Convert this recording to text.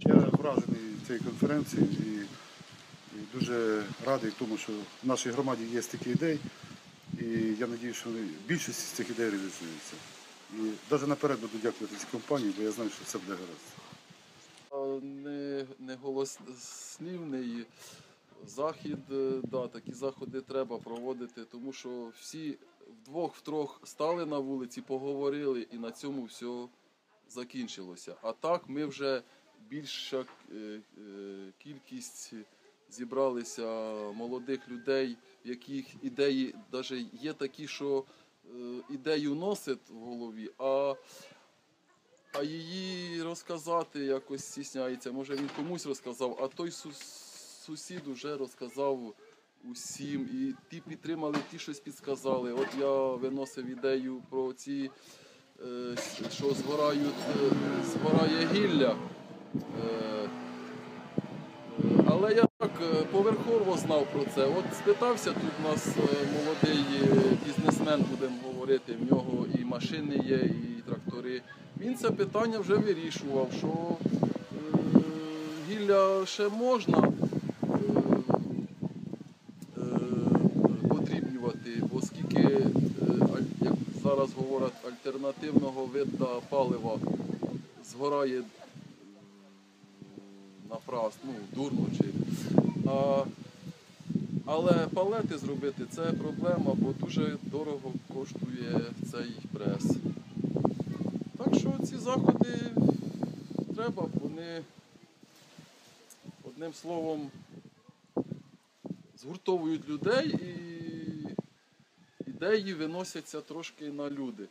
Я вражений цією конференцією і, і дуже радий, тому що в нашій громаді є такі ідеї, і я сподіваюся, що більшість з цих ідей реалізується. І навіть наперед буду дякувати цій компанії, бо я знаю, що це буде гаразд. Не, не голослівний захід, е, да, такі заходи треба проводити, тому що всі вдвох-втрох стали на вулиці, поговорили і на цьому все закінчилося. А так ми вже більша е, е, кількість зібралися молодих людей, в яких ідеї навіть є такі, що е, ідею носить в голові, а а її розказати якось стісняється. Може він комусь розказав, а той сусід уже розказав усім. І ті підтримали, ті щось підсказали. От я виносив ідею про ці, що згорають, е, згорає гілля. Е, е, Але я так е, поверхово знав про це. От спитався тут у нас е, молодий е, бізнесмен, будемо говорити, в нього і машини є, і трактори. Він це питання вже вирішував, що е, гілля ще можна зараз говорять, альтернативного вида палива згорає м, напрас, ну, дурно чи. А, але палети зробити це проблема, бо дуже дорого коштує цей прес. Так що ці заходи треба, вони одним словом згуртовують людей і ідеї виносяться трошки на люди.